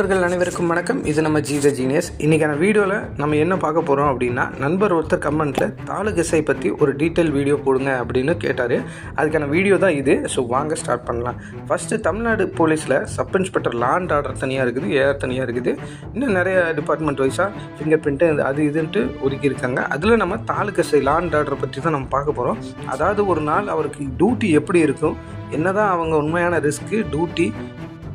நண்பர்கள் அனைவருக்கும் வணக்கம். இது நம்ம ஜீத ஜீனியஸ் இன்றைக்கான வீடியோவில் நம்ம என்ன பார்க்க போகிறோம் அப்படின்னா நண்பர் ஒருத்தர் கமெண்ட்டில் தாலுகசை பற்றி ஒரு டீட்டெயில் வீடியோ போடுங்க அப்படின்னு கேட்டார். அதுக்கான வீடியோ தான் இது. ஸோ வாங்க ஸ்டார்ட் பண்ணலாம். ஃபஸ்ட்டு தமிழ்நாடு போலீஸில் சப் இன்ஸ்பெக்டர் லாண்ட் ஆர்டர் தனியாக இருக்குது ஏஆர் தனியாக இருக்குது. இன்னும் நிறைய டிபார்ட்மெண்ட் வைஸாக ஃபிங்கர் பிரிண்ட்டு அது இதுன்ட்டு ஒதுக்கியிருக்காங்க. அதில் நம்ம தாலுகசை லாண்ட் ஆர்டர் பற்றி தான் நம்ம பார்க்க போகிறோம் அதாவது ஒரு நாள் அவருக்கு டியூட்டி எப்படி இருக்கும்? என்னதான் அவங்க உண்மையான ரிஸ்க்கு டியூட்டி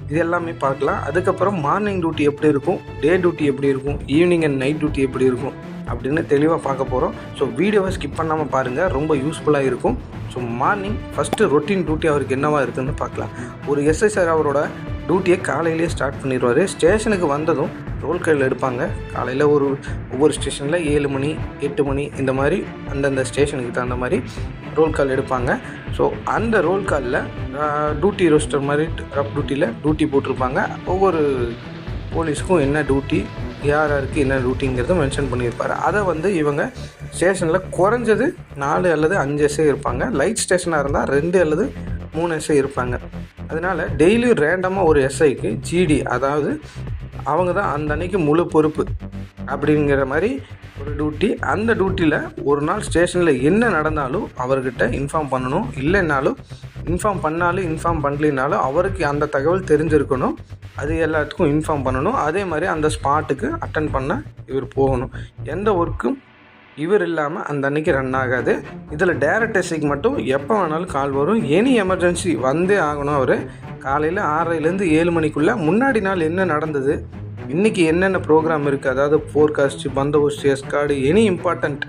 இது எல்லாமே பார்க்கலாம். அதுக்கப்புறம் மார்னிங் டியூட்டி எப்படி இருக்கும்? டே டியூட்டி எப்படி இருக்கும்? ஈவினிங் அண்ட் நைட் டியூட்டி எப்படி இருக்கும்? அப்படின்னு தெளிவாக பார்க்க போகிறோம் ஸோ வீடியோவை ஸ்கிப் பண்ணாமல் பாருங்கள் ரொம்ப யூஸ்ஃபுல்லாக இருக்கும். So morning first routine duty அவருக்கு என்னவா இருக்குதுன்னு பார்க்கலாம். ஒரு எஸ்எஸ்ஆர் அவரோட டியூட்டியை காலையிலேயே ஸ்டார்ட் பண்ணிடுவார். ஸ்டேஷனுக்கு வந்ததும் ரோல் கையில் எடுப்பாங்க. காலையில் ஒரு ஒவ்வொரு ஸ்டேஷனில் ஏழு மணி எட்டு மணி இந்த மாதிரி அந்தந்த ஸ்டேஷனுக்கு தகுந்த மாதிரி ரோல் கால் எடுப்பாங்க. ஸோ அந்த ரோல் காலில் டியூட்டி ரோஸ்டர் மாதிரி ரப் டியூட்டியில் டியூட்டி போட்டிருப்பாங்க. ஒவ்வொரு போலீஸுக்கும் என்ன டியூட்டி யார் யாருக்கு என்ன டியூட்டிங்கிறத மென்ஷன் பண்ணியிருப்பார். அதை வந்து இவங்க ஸ்டேஷனில் குறைஞ்சது நாலு அல்லது அஞ்சு எஸ்ஐ இருப்பாங்க. லைட் ஸ்டேஷனாக இருந்தால் ரெண்டு அல்லது மூணு எஸ்ஐ இருப்பாங்க. அதனால் டெய்லியும் ரேண்டமாக ஒரு எஸ்ஐக்கு ஜிடி அதாவது அவங்க தான் அந்த அன்னைக்கு முழு பொறுப்பு அப்படிங்கிற மாதிரி ஒரு டியூட்டி அந்த டியூட்டியில் ஒரு நாள் ஸ்டேஷனில் என்ன நடந்தாலும் அவர்கிட்ட இன்ஃபார்ம் பண்ணணும். இல்லைன்னாலும் இன்ஃபார்ம் பண்ணாலும் இன்ஃபார்ம் பண்ணலினாலும் அவருக்கு அந்த தகவல் தெரிஞ்சிருக்கணும். அது எல்லாத்துக்கும் இன்ஃபார்ம் பண்ணணும். அதே மாதிரி அந்த ஸ்பாட்டுக்கு அட்டன் பண்ண இவர் போகணும். எந்த ஒர்க்கும் இவர் இல்லாமல் அந்த அன்னைக்கு ரன் ஆகாது. இதில் டேரக்ட் மட்டும் எப்போ வேணாலும் கால் வரும். எனி எமர்ஜென்சி வந்தே ஆகணும் அவர். காலையில் ஆறரைலேருந்து ஏழு மணிக்குள்ளே முன்னாடி நாள் என்ன நடந்தது? இன்றைக்கி என்னென்ன ப்ரோக்ராம் இருக்குது அதாவது forecast பந்தோபஸ்ட் escort any important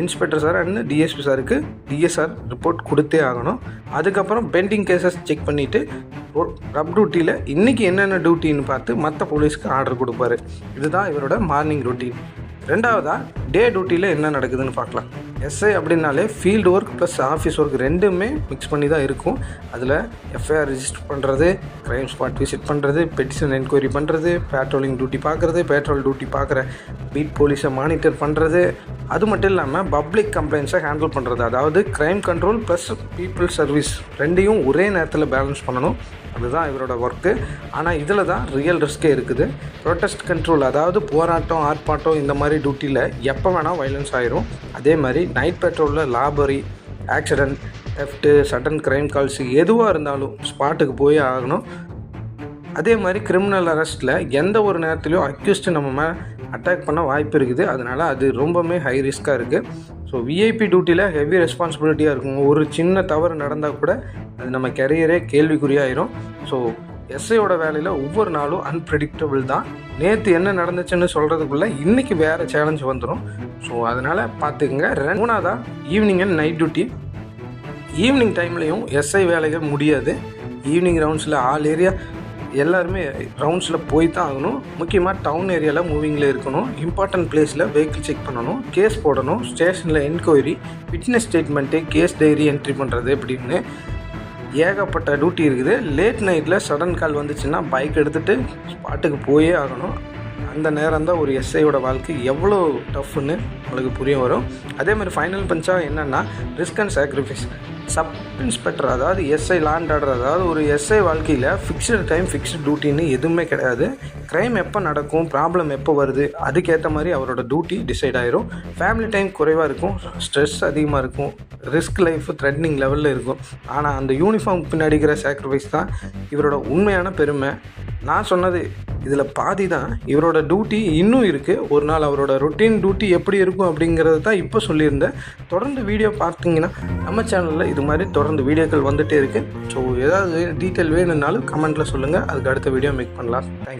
inspector sir and DSP சாருக்கு டிஎஸ்ஆர் ரிப்போர்ட் கொடுத்தே ஆகணும். அதுக்கப்புறம் பெண்டிங் கேசஸ் செக் பண்ணிவிட்டு ரப் டியூட்டியில் இன்றைக்கி என்னென்ன டியூட்டின்னு பார்த்து மற்ற போலீஸ்க்கு ஆர்டர் கொடுப்பாரு. இதுதான் இவரோட மார்னிங் ரொட்டீன் ரெண்டாவதாக டே டியூட்டியில் என்ன நடக்குதுன்னு பார்க்கலாம். எஸ்ஐ அப்படின்னாலே field work plus office work ரெண்டுமே மிக்ஸ் பண்ணி தான் இருக்கும். அதில் எஃப்ஐஆர் ரிஜிஸ்டர் பண்ணுறது க்ரைம் ஸ்பாட் விசிட் பண்ணுறது பெட்டிஷன் என்கொயரி பண்ணுறது பேட்ரோலிங் டியூட்டி பார்க்குறது பேட்ரோல் டியூட்டி பார்க்குற பீட் போலீஸை மானிட்டர் பண்ணுறது அது மட்டும் இல்லாமல் பப்ளிக் கம்ப்ளைண்ட்ஸை ஹேண்டில் பண்ணுறது அதாவது crime control plus people service ரெண்டையும் ஒரே நேரத்தில் பேலன்ஸ் பண்ணணும். அதுதான் இவரோட ஒர்க்கு ஆனால் இதில் தான் ரியல் ரிஸ்க்கே இருக்குது. ப்ரொட்டஸ்ட் கண்ட்ரோல் அதாவது போராட்டம் ஆர்ப்பாட்டம் இந்த மாதிரி டியூட்டியில் எப்போ வேணால் வைலன்ஸ் ஆயிரும். அதே மாதிரி night பெட்ரோலில் robbery accident theft sudden crime calls எதுவாக இருந்தாலும் ஸ்பாட்டுக்கு போய் ஆகணும். அதே மாதிரி கிரிமினல் அரெஸ்ட்டில் எந்த ஒரு நேரத்துலையும் அக்யூஸ்டு நம்ம மேலே அட்டாக் பண்ண வாய்ப்பு இருக்குது. அதனால் அது ரொம்பவுமே ஹை ரிஸ்க்காக இருக்குது ஸோ விஐபி டியூட்டியில் ஹெவி ரெஸ்பான்சிபிலிட்டியாக இருக்கும். ஒரு சின்ன தவறு நடந்தால் கூட அது நம்ம கெரியரே கேள்விக்குறியாயிரும். ஸோ எஸ்ஐயோட வேலையில் ஒவ்வொரு நாளும் அன்பிரடிக்டபிள் தான். நேற்று என்ன நடந்துச்சுன்னு சொல்கிறதுக்குள்ளே இன்றைக்கி வேறு சேலஞ்ச் வந்துடும் ஸோ அதனால் பார்த்துக்குங்க ரெ- மூணாவதாக evening and night duty evening டைம்லேயும் எஸ்ஐ வேலைகள் முடியாது. ஈவினிங் ரவுண்ட்ஸில் ஆல் ஏரியா எல்லாருமே ரவுண்ட்ஸில் போய் தான் ஆகணும். முக்கியமாக டவுன் ஏரியாவில் மூவிங்கில் இருக்கணும். இம்பார்ட்டன்ட் பிளேஸில் வெஹிக்கிள் செக் பண்ணணும். கேஸ் போடணும். ஸ்டேஷனில் enquiry witness statement case diary entry பண்ணுறது அப்படின்னு ஏகப்பட்ட டியூட்டி இருக்குது. லேட் நைட்டில் சடன் கால் வந்துச்சுன்னா பைக் எடுத்துகிட்டு ஸ்பாட்டுக்கு போயே ஆகணும். அந்த நேரம் தான் ஒரு எஸ்ஐயோட வாழ்க்கை எவ்வளோ டஃப்னு உங்களுக்கு புரிய வரும். அதே மாதிரி ஃபைனல் பஞ்சாக என்னென்னா risk and sacrifice sub inspector அதாவது எஸ்ஐ லாண்ட் ஆர்டர் அதாவது ஒரு எஸ்ஐ வாழ்க்கையில் ஃபிக்ஸ்டு டைம் ஃபிக்ஸ்டு டியூட்டின்னு எதுவுமே கிடையாது. க்ரைம் எப்போ நடக்கும் ப்ராப்ளம் எப்போ வருது அதுக்கேற்ற மாதிரி அவரோட டியூட்டி டிசைட் ஆயிரும். ஃபேமிலி டைம் குறைவாக இருக்கும் ஸ்ட்ரெஸ் அதிகமாக இருக்கும் ரிஸ்க் லைஃப் த்ரெட்னிங் லெவலில் இருக்கும். ஆனால் அந்த யூனிஃபார்ம் பின்னாடிக்கிற சாக்ரிஃபைஸ் தான் இவரோட உண்மையான பெருமை. நான் சொன்னது இதில் பாதி தான் இவரோட டியூட்டி இன்னும் இருக்குது ஒரு நாள் அவரோட ரொட்டீன் டியூட்டி எப்படி இருக்கும் அப்படிங்கிறது தான் இப்போ சொல்லியிருந்தேன். தொடர்ந்து வீடியோ பார்த்தீங்கன்னா நம்ம சேனலில் இது மாதிரி தொடர்ந்து வீடியோக்கள் வந்துகிட்டே இருக்குது ஸோ ஏதாவது டீட்டெயில் வேணும்னாலும் கமெண்ட்டில் சொல்லுங்கள் அதுக்கு அடுத்த வீடியோ மேக் பண்ணலாம். தேங்க்யூ